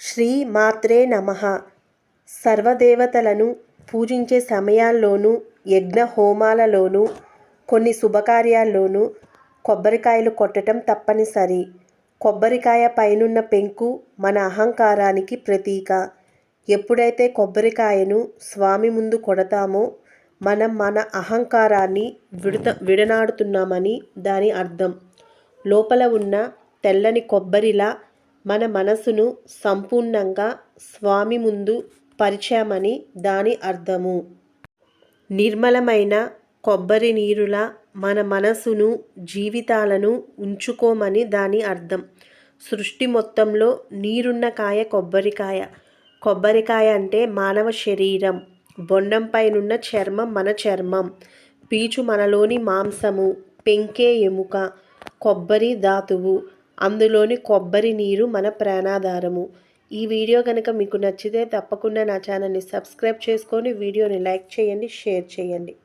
శ్రీ మాత్రే నమ. సర్వదేవతలను పూజించే సమయాల్లోనూ యజ్ఞ హోమాలలోనూ కొన్ని శుభకార్యాల్లోనూ కొబ్బరికాయలు కొట్టడం తప్పనిసరి. కొబ్బరికాయ పైనున్న పెంకు మన అహంకారానికి ప్రతీక. ఎప్పుడైతే కొబ్బరికాయను స్వామి ముందు కొడతామో మనం మన అహంకారాన్ని విడత విడనాడుతున్నామని దాని అర్థం. లోపల ఉన్న తెల్లని కొబ్బరిలా మన మనసును సంపూర్ణంగా స్వామి ముందు పరిచామని దాని అర్థము. నిర్మలమైన కొబ్బరి నీరులా మన మనసును జీవితాలను ఉంచుకోమని దాని అర్థం. సృష్టి మొత్తంలో నీరున్న కాయ కొబ్బరికాయ. కొబ్బరికాయ అంటే మానవ శరీరం. బొండంపైనున్న చర్మం మన చర్మం. పీచు మనలోని మాంసము. పెంకే ఎముక. కొబ్బరి ధాతువు. అందులోని కొబ్బరి నీరు మన ప్రాణాధారము. ఈ వీడియో కనుక మీకు నచ్చితే తప్పకుండా నా ఛానల్ని సబ్స్క్రైబ్ చేసుకొని వీడియోని లైక్ చేయండి షేర్ చేయండి.